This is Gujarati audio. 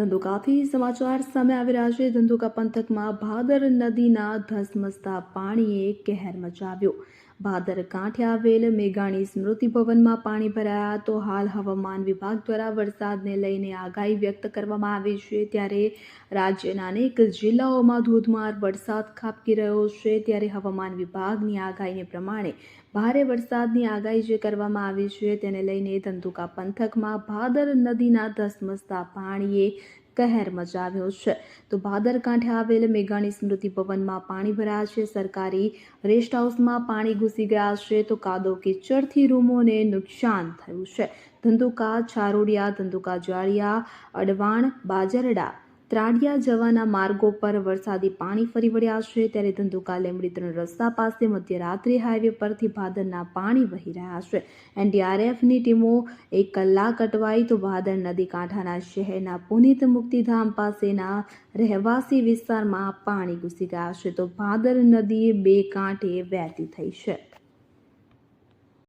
ધંધુકાથી સમાચાર સામે આવી રહ્યા છે. ધંધુકા પંથકમાં ભાદર નદીના ધસમસતા પાણીએ કહેર મચાવ્યો. ભાદર કાંઠે આવેલ મેઘાણી સ્મૃતિ ભવનમાં પાણી ભરાયા તો હાલ હવામાન વિભાગ દ્વારા વરસાદને લઈને આગાહી વ્યક્ત કરવામાં આવી છે. ત્યારે રાજ્યના અનેક જિલ્લાઓમાં ધોધમાર વરસાદ ખાબકી રહ્યો છે. ત્યારે હવામાન વિભાગની આગાહીને પ્રમાણે ભારે વરસાદની આગાહી જે કરવામાં આવી છે તેને લઈને ધંધુકા પંથકમાં ભાદર નદીના ધસમસતા પાણીએ કહેર મચાવ્યો છે. તો ભાદરકાંઠે આવેલ મેઘાણી સ્મૃતિ ભવનમાં પાણી ભરાયા છે. સરકારી રેસ્ટ હાઉસમાં પાણી ઘૂસી ગયા છે. તો કાદો કીચડથી રૂમોને નુકસાન થયું છે. ધંધુકા છારોડિયા, ધંધુકા જાળિયા, અડવાણ, બાજરડા ત્રાડિયા જવાના માર્ગો પર વરસાદી પાણી ફરી વળ્યા છે. ત્યારે ધંધુકા લીંબડી ત્રણ રસ્તા પાસે મધ્યરાત્રિ હાઈવે પરથી ભાદરના પાણી વહી રહ્યા છે. એનડીઆરએફની ટીમો એક કલાક અટવાઈ તો ભાદર નદી કાંઠાના શહેરના પુનિત મુક્તિધામ પાસેના રહેવાસી વિસ્તારમાં પાણી ઘૂસી ગયા છે. તો ભાદર નદી બે કાંઠે વહેતી થઈ છે.